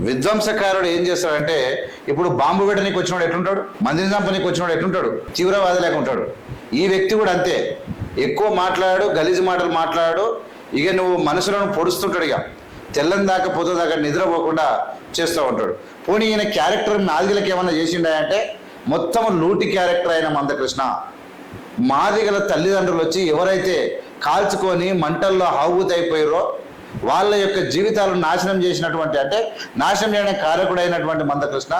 విధ్వంసకారుడు ఏం చేస్తాడంటే ఇప్పుడు బాంబు పెట్టనీకి వచ్చినవాడు ఎట్లుంటాడు? మందిని చంపనీకి వచ్చినవాడు ఎట్లుంటాడు? తీవ్రవాది లేకుంటాడు. ఈ వ్యక్తి కూడా అంతే. ఎక్కువ మాట్లాడాడు గలీజు మాటలు మాట్లాడాడు. ఇక నువ్వు మనసులను పొడుస్తుంటాడు ఇక. తెల్లని దాకా పొద్దు దాకా నిద్రపోకుండా చేస్తూ ఉంటాడు. పోనీ ఈయన క్యారెక్టర్ మాదిగలకు ఏమన్నా చేసిండా అంటే మొత్తం లూటి క్యారెక్టర్ అయిన మందకృష్ణ. మాదిగల తల్లిదండ్రులు వచ్చి ఎవరైతే కాల్చుకొని మంటల్లో హావుతైపోయారో వాళ్ళ యొక్క జీవితాలను నాశనం చేసినటువంటి అంటే నాశనం చేయడానికి కారకుడైనటువంటి మందకృష్ణ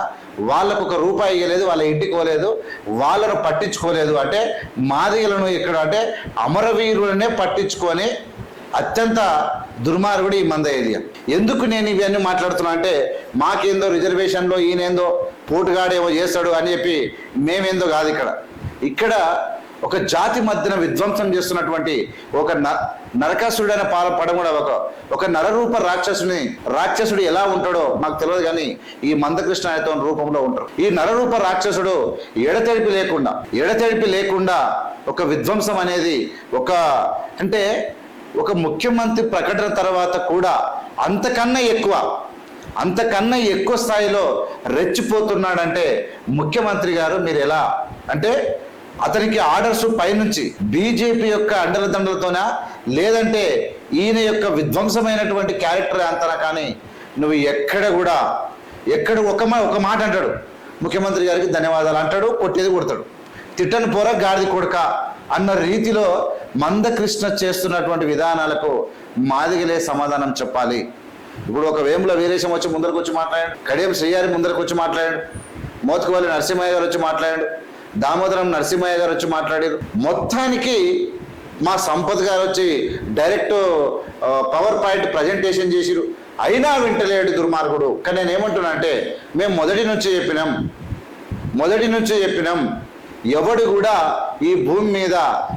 వాళ్ళకు ఒక రూపాయి ఇవ్వలేదు వాళ్ళ ఇంటికి పోలేదు వాళ్ళను పట్టించుకోలేదు. అంటే మాదిగలను ఇక్కడ అంటే అమరవీరులనే పట్టించుకొని అత్యంత దుర్మార్గుడు ఈ మంద ఏరియా ఎందుకు నేను ఇవన్నీ మాట్లాడుతున్నా అంటే మాకేందో రిజర్వేషన్లో ఈయనేందో పోటుగాడేమో చేస్తాడు అని చెప్పి మేమేందో కాదు ఇక్కడ. ఇక్కడ ఒక జాతి మధ్యన విధ్వంసం చేస్తున్నటువంటి ఒక న నరకాసుడైన పాల పడం కూడా ఒక ఒక నరరూప రాక్షసుని రాక్షసుడు ఎలా ఉంటాడో నాకు తెలియదు కానీ ఈ మందకృష్ణ ఆయతం రూపంలో ఉంటారు. ఈ నరరూప రాక్షసుడు ఎడతెడిపి లేకుండా ఎడతెడిపి లేకుండా ఒక విధ్వంసం అనేది ఒక అంటే ఒక ముఖ్యమంత్రి ప్రకటన తర్వాత కూడా అంతకన్నా ఎక్కువ అంతకన్నా ఎక్కువ స్థాయిలో రెచ్చిపోతున్నాడంటే ముఖ్యమంత్రి గారు మీరు ఎలా? అంటే అతనికి ఆర్డర్స్ పైనుంచి బీజేపీ యొక్క అండలదండలతోనా లేదంటే ఈయన యొక్క విధ్వంసమైనటువంటి క్యారెక్టర్ అంతనా కానీ నువ్వు ఎక్కడ కూడా ఎక్కడ ఒక మా ఒక మాట అంటాడు. ముఖ్యమంత్రి గారికి ధన్యవాదాలు అంటాడు కొట్టేది కొడతాడు. తిట్టని పోర గాడిది కొడక అన్న రీతిలో మందకృష్ణ చేస్తున్నటువంటి విధానాలకు మాదిగలే సమాధానం చెప్పాలి. ఇప్పుడు ఒక వేముల వీరేశం వచ్చి ముందరకు వచ్చి మాట్లాడాడు కడియం శ్రీయారి ముందరకు వచ్చి మాట్లాడాడు మోతుకువల్లి నరసింహయ్య గారు వచ్చి మాట్లాడాడు. దామోదరం నరసింహయ్య గారు వచ్చి మాట్లాడారు. మొత్తానికి మా సంపత్ గారు వచ్చి డైరెక్ట్ పవర్ పాయింట్ ప్రజెంటేషన్ చేసిరు అయినా వింటలేడు దుర్మార్గుడు. కానీ నేను ఏమంటున్నా అంటే మేము మొదటి నుంచి చెప్పినాం. మొదటి నుంచే చెప్పినాం. ఎవడు కూడా ఈ భూమి మీద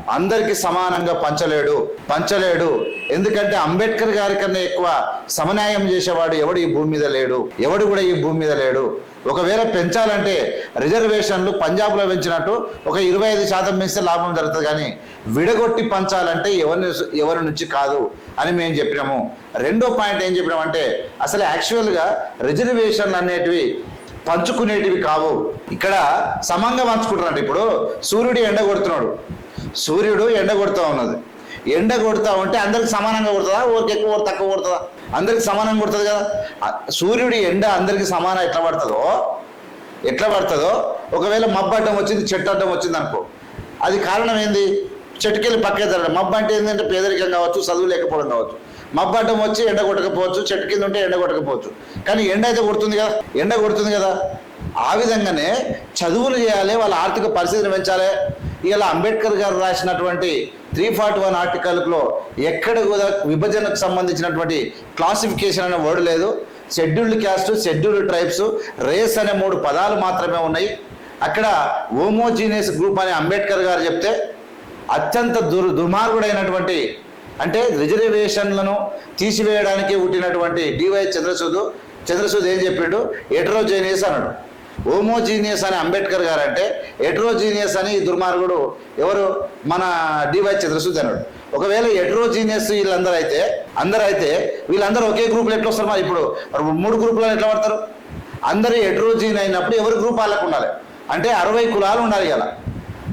అందరికీ సమానంగా పంచలేడు. పంచలేడు. ఎందుకంటే అంబేద్కర్ గారి కన్నా ఎక్కువ సమన్యాయం చేసేవాడు ఎవడు ఈ భూమి మీద లేడు. ఎవడు కూడా ఈ భూమి మీద లేడు. ఒకవేళ పెంచాలంటే రిజర్వేషన్లు పంజాబ్లో పెంచినట్టు ఒక ఇరవై ఐదు శాతం పెంచితే లాభం జరుగుతుంది కానీ విడగొట్టి పంచాలంటే ఎవరి ఎవరి నుంచి కాదు అని మేము చెప్పినాము. రెండో పాయింట్ ఏం చెప్పినామంటే అసలు యాక్చువల్గా రిజర్వేషన్లు అనేటివి పంచుకునేటివి కావు. ఇక్కడ సమంగా పంచుకుంటున్నాడు ఇప్పుడు. సూర్యుడు ఎండ కొడుతున్నాడు. సూర్యుడు ఎండ కొడుతూ ఉన్నది. ఎండ కొడుతూ ఉంటే అందరికి సమానంగా కొడుతుందా? ఊరికి ఎక్కువ తక్కువ కొడుతుందా అందరికి సమానంగా కొడుతుంది కదా. సూర్యుడి ఎండ అందరికి సమానం ఎట్లా పడుతుందో ఎట్లా పడుతుందో ఒకవేళ మబ్బు అడ్డం వచ్చింది చెట్టు అడ్డం వచ్చింది అనుకో. అది కారణం ఏంది? చెట్టుకెళ్ళి పక్కే తరడం మబ్బు అంటే ఏంటంటే పేదరికం కావచ్చు చదువు లేకపోవడం కావచ్చు. మబ్బు అడ్డం వచ్చి ఎండ కొట్టకపోవచ్చు చెట్టు కింద ఉంటే ఎండ కొట్టకపోవచ్చు. కానీ ఎండ అయితే కొడుతుంది కదా ఎండ కొడుతుంది కదా. ఆ విధంగానే చదువులు చేయాలి వాళ్ళ ఆర్థిక పరిస్థితిని పెంచాలి. ఇలా అంబేద్కర్ గారు రాసినటువంటి త్రీ ఫార్టీ వన్ ఆర్టికల్లో ఎక్కడ కూడా విభజనకు సంబంధించినటువంటి క్లాసిఫికేషన్ అనే వర్డ్ లేదు. Scheduled caste scheduled tribes race అనే మూడు పదాలు మాత్రమే ఉన్నాయి. అక్కడ హోమోజీనియస్ గ్రూప్ అని అంబేద్కర్ గారు చెప్తే అత్యంత దుర్ దుర్మార్గుడైనటువంటి అంటే రిజర్వేషన్లను తీసివేయడానికి పుట్టినటువంటి డివై చంద్రసూదు చంద్రసూద్ ఏం చెప్పిండు? ఎట్రోజీనియస్ అన్నాడు. హోమోజీనియస్ అని అంబేద్కర్ గారు అంటే ఎట్రోజీనియస్ అని దుర్మార్గుడు ఎవరు? మన డివై చంద్రశూదనుడు ఒకవేళ ఎట్రోజీనియస్ వీళ్ళందరూ అయితే అందరూ అయితే వీళ్ళందరూ ఒకే గ్రూప్లో ఎట్లా వస్తారు మరి ఇప్పుడు? మూడు గ్రూపులు ఎట్లా పడతారు? అందరూ ఎట్రోజీన్ అయినప్పుడు ఎవరి గ్రూప్ వాళ్ళకు ఉండాలి? అంటే అరవై కులాలు ఉండాలి ఇలా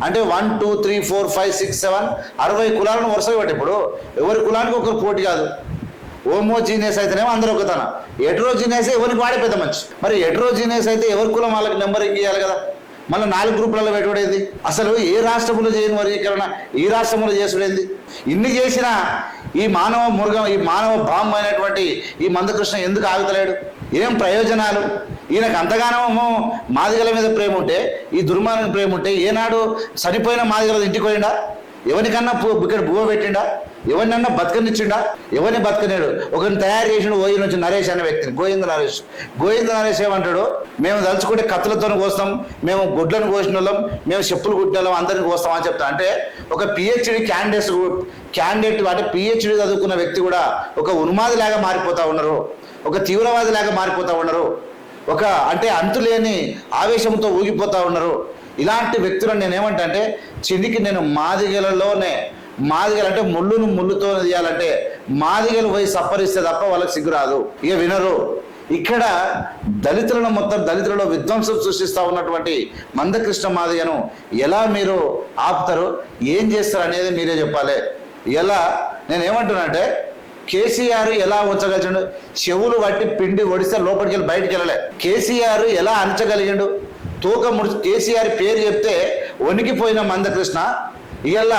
అంటే one two three four five six seven అరవై కులాలను వరుసగా పెట్టి. ఇప్పుడు ఎవరి కులానికి ఒకరు పోటీ కాదు. హోమోజీనియస్ అయితేనేమో అందరూ ఒకతన. ఎట్రోజీనియస్ ఎవరికి వాడే పెద్ద మంచి మరి ఎట్రోజీనియస్ అయితే ఎవరి కులం వాళ్ళకి నెంబర్ ఇవ్వాలి కదా? మళ్ళీ నాలుగు గ్రూపులలో పెట్టుబడేది? అసలు ఏ రాష్ట్రంలో చేయని వర్గీకరణ ఈ రాష్ట్రంలో చేసుకునేది ఇన్ని చేసినా ఈ మానవ మృగం ఈ మానవ బాంబు అయినటువంటి ఈ మందకృష్ణ ఎందుకు ఆగుతలేడు? ఏం ప్రయోజనాలు? ఈయనకు అంతగానో మాదిగల మీద ప్రేమ ఉంటే ఈ దుర్మార్గం ప్రేమ ఉంటే ఏనాడు చనిపోయిన మాదిగల ఇంటికి పోయిండా? ఎవరికన్నా ఇక్కడ బువ్వ పెట్టిండా? ఎవరినన్నా బతకనిచ్చిండా? ఎవరిని బతకనేడు ఒకరిని తయారు చేసిన ఓయి నుంచి నరేష్ అనే వ్యక్తిని గోవింద నరేష్. గోవింద నరేష్ ఏమంటాడు? మేము తలుచుకుంటే కత్తులతో కోస్తాం మేము గుడ్లను కోసిన వాళ్ళం మేము చెప్పులు కుట్టిన వాళ్ళం అందరిని కోస్తాం అని చెప్తా. అంటే ఒక పిహెచ్డి క్యాండిడేట్స్ క్యాండిడేట్ అంటే పిహెచ్డి చదువుకున్న వ్యక్తి కూడా ఒక ఉన్మాదిలాగా మారిపోతా ఉన్నారు ఒక తీవ్రవాదిలాగా మారిపోతా ఉన్నారు ఒక అంటే అంతులేని ఆవేశంతో ఊగిపోతా ఉన్నారు. ఇలాంటి వ్యక్తులను నేను అంటే చినికి నేను మాదిగలలోనే మాదిగలు అంటే ముళ్ళును ముళ్ళుతో తీయాలంటే మాదిగలు పోయి సప్పరిస్తే తప్ప వాళ్ళకి సిగ్గురాదు ఇక వినరు. ఇక్కడ దళితులను మొత్తం దళితులలో విధ్వంసం సృష్టిస్తా ఉన్నటువంటి మందకృష్ణ మాదిగను ఎలా మీరు ఆపుతారు? ఏం చేస్తారు అనేది మీరే చెప్పాలి. ఎలా? నేను ఏమంటున్నానంటే కేసీఆర్ ఎలా ఉంచగలిగిండు? చెవులు పట్టి పిండి ఒడిస్తే లోపలికి వెళ్ళి బయటికి వెళ్ళలే. కేసీఆర్ ఎలా అంచగలిగాడు తూకం ముడి కేసీఆర్ పేరు చెప్తే వణికిపోయిన మందకృష్ణ ఇవాళ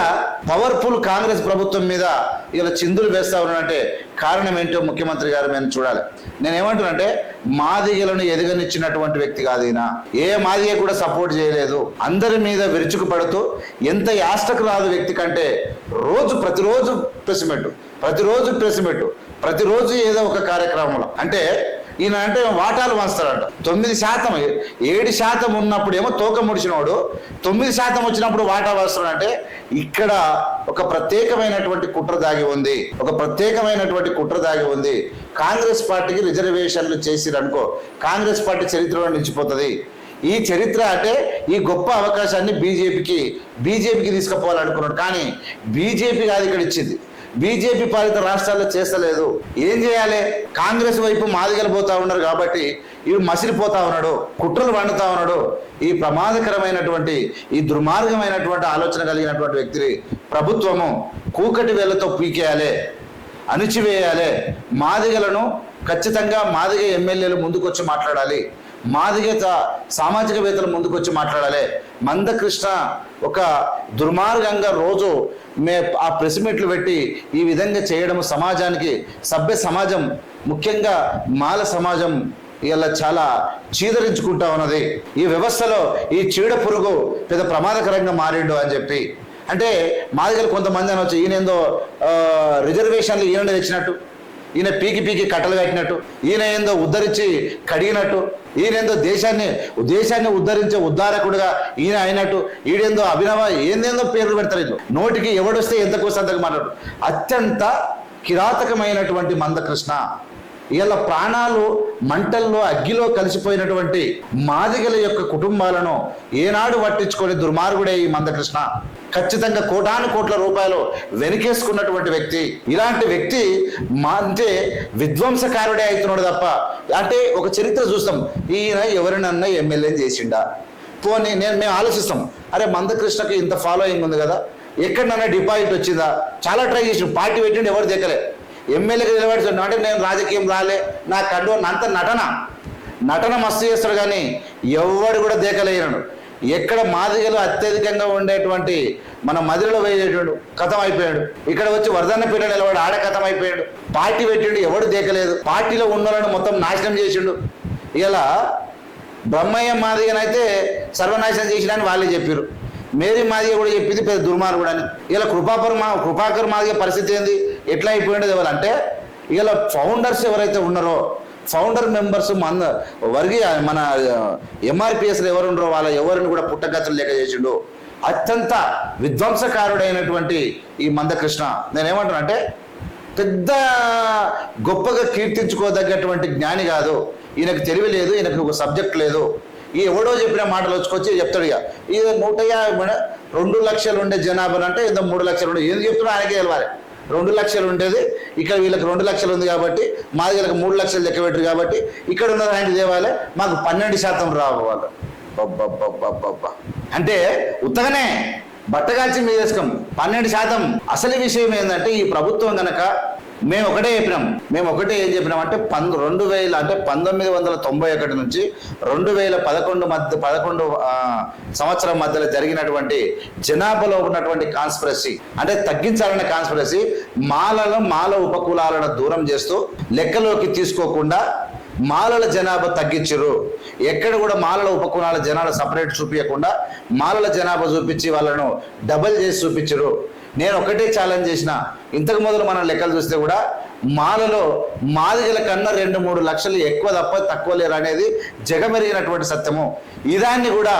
పవర్ఫుల్ కాంగ్రెస్ ప్రభుత్వం మీద ఇలా చిందులు వేస్తా ఉన్నాడంటే కారణం ఏంటో ముఖ్యమంత్రి గారు మేము చూడాలి. నేనేమంటున్నానంటే మాదిగలను ఎదగనిచ్చినటువంటి వ్యక్తి కాదు ఈయన. ఏ మాదిగ కూడా సపోర్ట్ చేయలేదు. అందరి మీద విరుచుకు పడుతూ ఎంత యాష్టకు రాదు వ్యక్తి కంటే రోజు ప్రతిరోజు ప్రెస్ ప్రతిరోజు ప్రెస్ ప్రతిరోజు ఏదో ఒక కార్యక్రమంలో. అంటే ఈయన అంటే వాటాలు పంచుతాడంట తొమ్మిది శాతం ఏడు శాతం ఉన్నప్పుడేమో తోక ముడిచినవాడు తొమ్మిది శాతం వచ్చినప్పుడు వాటా వస్తాడంటే ఇక్కడ ఒక ప్రత్యేకమైనటువంటి కుట్ర దాగి ఉంది. ఒక ప్రత్యేకమైనటువంటి కుట్ర దాగి ఉంది. కాంగ్రెస్ పార్టీకి రిజర్వేషన్లు చేసిరనుకో కాంగ్రెస్ పార్టీ చరిత్రలో నిలిచిపోతుంది. ఈ చరిత్ర అంటే ఈ గొప్ప అవకాశాన్ని బీజేపీకి బీజేపీకి తీసుకుపోవాలనుకున్నాడు. కానీ బీజేపీ కాదు ఇక్కడ ఇచ్చింది. బీజేపీ పాలిత రాష్ట్రాల్లో చేస్తలేదు. ఏం చేయాలి? కాంగ్రెస్ వైపు మాదిగలు పోతా ఉన్నారు కాబట్టి ఇవి మసిలిపోతా ఉన్నాడు కుట్రలు వండుతా ఉన్నాడు. ఈ ప్రమాదకరమైనటువంటి ఈ దుర్మార్గమైనటువంటి ఆలోచన కలిగినటువంటి వ్యక్తిని ప్రభుత్వము కూకటి వేళ్ళతో పీకేయాలి అణిచివేయాలి. మాదిగలను ఖచ్చితంగా మాదిగ ఎమ్మెల్యేలు ముందుకొచ్చి మాట్లాడాలి. మాదిగత సామాజికవేత్తలు ముందుకొచ్చి మాట్లాడాలి. మందకృష్ణ ఒక దుర్మార్గంగా రోజు మే ఆ ప్రెస్ మీట్లు పెట్టి ఈ విధంగా చేయడం సమాజానికి సభ్య సమాజం ముఖ్యంగా మాల సమాజం ఇలా చాలా చీదరించుకుంటా ఉన్నది. ఈ వ్యవస్థలో ఈ చీడ పురుగు పెద్ద ప్రమాదకరంగా మారిండు అని చెప్పి. అంటే మాదిగలు కొంతమంది అని ఈయన ఏందో రిజర్వేషన్లు ఈయన తెచ్చినట్టు. ఈయన పీకి పీకి కట్టలు కట్టినట్టు ఈయన ఏందో ఉద్ధరించి కడిగినట్టు ఈయన ఏందో దేశాన్ని దేశాన్ని ఉద్ధరించే ఉద్ధారకుడుగా ఈయన అయినట్టు ఈడేందో అభినవ ఏందేందో పేర్లు పెడతారు వీళ్ళు నోటికి ఎవడొస్తే ఎంత కోసం అంతకు మాట్లాడు. అత్యంత కిరాతకమైనటువంటి మందకృష్ణ. ఇలా ప్రాణాలు మంటల్లో అగ్గిలో కలిసిపోయినటువంటి మాదిగల యొక్క కుటుంబాలను ఏనాడు పట్టించుకొని దుర్మార్గుడే ఈ మందకృష్ణ. ఖచ్చితంగా కోటాను కోట్ల రూపాయలు వెనకేసుకున్నటువంటి వ్యక్తి ఇలాంటి వ్యక్తి మా అంటే విధ్వంసకారుడే అవుతున్నాడు తప్ప అంటే ఒక చరిత్ర చూస్తాం. ఈయన ఎవరినన్నా ఎమ్మెల్యే చేసిండా? పోనీ నేను మేము ఆలోచిస్తాం. అరే మందకృష్ణకి ఇంత ఫాలోయింగ్ ఉంది కదా ఎక్కడన్నా డిపాజిట్ వచ్చిందా? చాలా ట్రై చేసి పార్టీ పెట్టిండి ఎవరు దగ్గరే ఎమ్మెల్యేగా నిలబడి అంటే నేను రాజకీయం రాలే. నా కండు అంత నటన. నటన మస్తు చేస్తాడు కానీ ఎవడు కూడా దేకలేయనడు ఎక్కడ మాదిగలు అత్యధికంగా ఉండేటువంటి మన మదిలో వేసేటువంటి కథం అయిపోయాడు ఇక్కడ వచ్చి వరదన్నపేట నిలబడి ఆడ కథం అయిపోయాడు పార్టీ పెట్టిండు ఎవడు దేకలేదు. పార్టీలో ఉన్న వాళ్ళని మొత్తం నాశనం చేసిండు. ఇలా బ్రహ్మయ్య మాదిగనైతే సర్వనాశనం చేసినని వాళ్ళే చెప్పారు మేరీ మాదిగ కూడా చెప్పింది పెద్ద దుర్మార్గుడు అని ఇలా కృపాకర్ మా కృపాకర్ మాదిగ పరిస్థితి ఏంది? ఎట్లా అయిపోయిండదు ఎవరంటే ఇలా ఫౌండర్స్ ఎవరైతే ఉన్నారో ఫౌండర్ మెంబర్స్ మన వర్గీయ మన ఎంఆర్పిఎస్లు ఎవరు వాళ్ళ ఎవరిని కూడా పుట్టగతులు లేక చేసిండు. అత్యంత విధ్వంసకారుడైనటువంటి ఈ మందకృష్ణ. నేనేమంటున్నా అంటే పెద్ద గొప్పగా కీర్తించుకోదగ్గటువంటి జ్ఞాని కాదు. ఈయనకు తెలివి లేదు ఈయనకు ఒక సబ్జెక్ట్ లేదు. ఈ ఎవడో చెప్పిన మాటలు వచ్చుకొచ్చి చెప్తాడు ఇక. ఇది నూట యాభై రెండు లక్షలు ఉండే జనాభా అంటే ఏదో మూడు లక్షలు ఉండే ఏం చెప్తున్నా? ఆయనకే వెళ్ళాలి రెండు లక్షలు ఉండేది ఇక్కడ వీళ్ళకి రెండు లక్షలు ఉంది కాబట్టి మా దగ్గరకు మూడు లక్షలు లెక్క పెట్టరు కాబట్టి ఇక్కడ ఉన్న ఆయన దేవాలే మాకు పన్నెండు శాతం రావాలి అబ్బబ్బబ్బబ్బబ్బ. అంటే ఉత్తగానే బట్టగాల్చి మీద వేసుకోం. పన్నెండు శాతం. అసలు విషయం ఏంటంటే ఈ ప్రభుత్వం కనుక మేము ఒకటే చెప్పినాం. మేము ఒకటే ఏం చెప్పినాం అంటే పంద రెండు వేల అంటే పంతొమ్మిది వందల తొంభై ఒకటి నుంచి రెండు వేల పదకొండు మధ్య పదకొండు సంవత్సరం మధ్యలో జరిగినటువంటి జనాభాలో ఉన్నటువంటి కాన్స్పిరసీ అంటే తగ్గించాలనే కాన్స్పిరసీ మాలలో మాల ఉపకులాలను దూరం చేస్తూ లెక్కలోకి తీసుకోకుండా మాలల జనాభా తగ్గించరు ఎక్కడ కూడా మాలల ఉపకులాల జనాలు సపరేట్ చూపించకుండా మాలల జనాభా చూపించి వాళ్ళను డబల్ చేసి చూపించరు నేను ఒకటే ఛాలెంజ్ చేసిన. ఇంతకు మొదలు మనం లెక్కలు చూస్తే కూడా మాలలో మాదిగల కన్నా రెండు మూడు లక్షలు ఎక్కువ తప్ప తక్కువ లేరు అనేది జగమెరిగినటువంటి సత్యము. ఇదాన్ని కూడా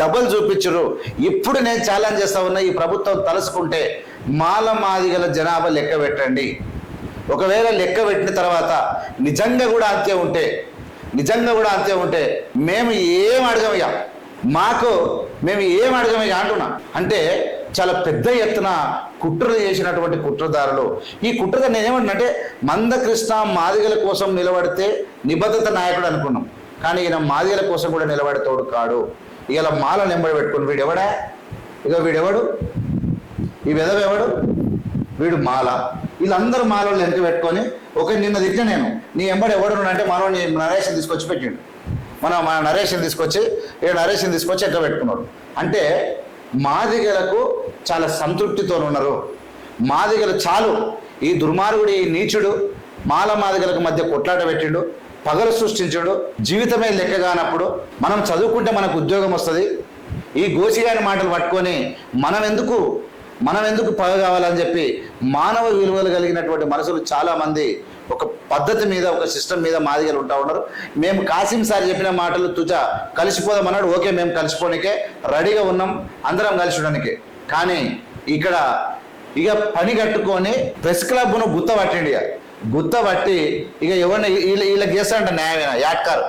డబల్ చూపించరు. ఇప్పుడు నేను ఛాలెంజ్ చేస్తా ఉన్నా ఈ ప్రభుత్వం తలుసుకుంటే మాల మాదిగల జనాభా లెక్క పెట్టండి. ఒకవేళ లెక్క పెట్టిన తర్వాత నిజంగా కూడా అంతే ఉంటే నిజంగా కూడా అంతే ఉంటే మేము ఏం అడగమయ్యా? మాకు మేము ఏం అడగమయ్యా అంటున్నా? అంటే చాలా పెద్ద ఎత్తున కుట్రలు చేసినటువంటి కుట్రదారులు. ఈ కుట్రగా నేనేమంటున్నంటే మందకృష్ణ మాదిగల కోసం నిలబడితే నిబద్ధత నాయకుడు అనుకున్నాం. కానీ ఈయన మాదిగల కోసం కూడా నిలబడతాడు కాడు. ఇలా మాల నెంబడి పెట్టుకుని వీడెవడా? ఇక వీడెవడు? ఈ విధవెవడు వీడు మాల. వీళ్ళందరూ మాలలో వెనక పెట్టుకొని ఒక నిన్న తిట్టిన నేను నీ ఎంబడి ఎవడు అంటే మనోని నరేషన్ తీసుకొచ్చి పెట్టిండు. మన మన నరేషన్ తీసుకొచ్చి ఇక నరేషన్ తీసుకొచ్చి ఎక్కడ పెట్టుకున్నాడు? అంటే మాదిగలకు చాలా సంతృప్తితో ఉన్నారు. మాదిగలు చాలు. ఈ దుర్మార్గుడు ఈ నీచుడు మాల మాదిగలకు మధ్య కొట్లాట పెట్టిండు పగలు సృష్టించాడు జీవితమే లెక్క కానప్పుడు మనం చదువుకుంటే మనకు ఉద్యోగం వస్తుంది. ఈ గోసిగాని మాటలు పట్టుకొని మనం ఎందుకు మనం ఎందుకు పగ కావాలని చెప్పి మానవ విలువలు కలిగినటువంటి మనసులు చాలామంది ఒక పద్ధతి మీద ఒక సిస్టమ్ మీద మాదిగలు ఉంటా ఉన్నారు. మేము కాసిం సార్ చెప్పిన మాటలు తుజా కలిసిపోదాం అన్నాడు ఓకే మేము కలిసిపోనికే రెడీగా ఉన్నాం అందరం కలిసి ఉండడానికి కానీ ఇక్కడ ఇక పని కట్టుకొని ప్రెస్ క్లబ్ను గుత్త పట్టిండి ఇక. గుత్త పట్టి ఇక ఎవరిని వీళ్ళ వీళ్ళకి చేస్తారంట న్యాయమైన? యాట్కారు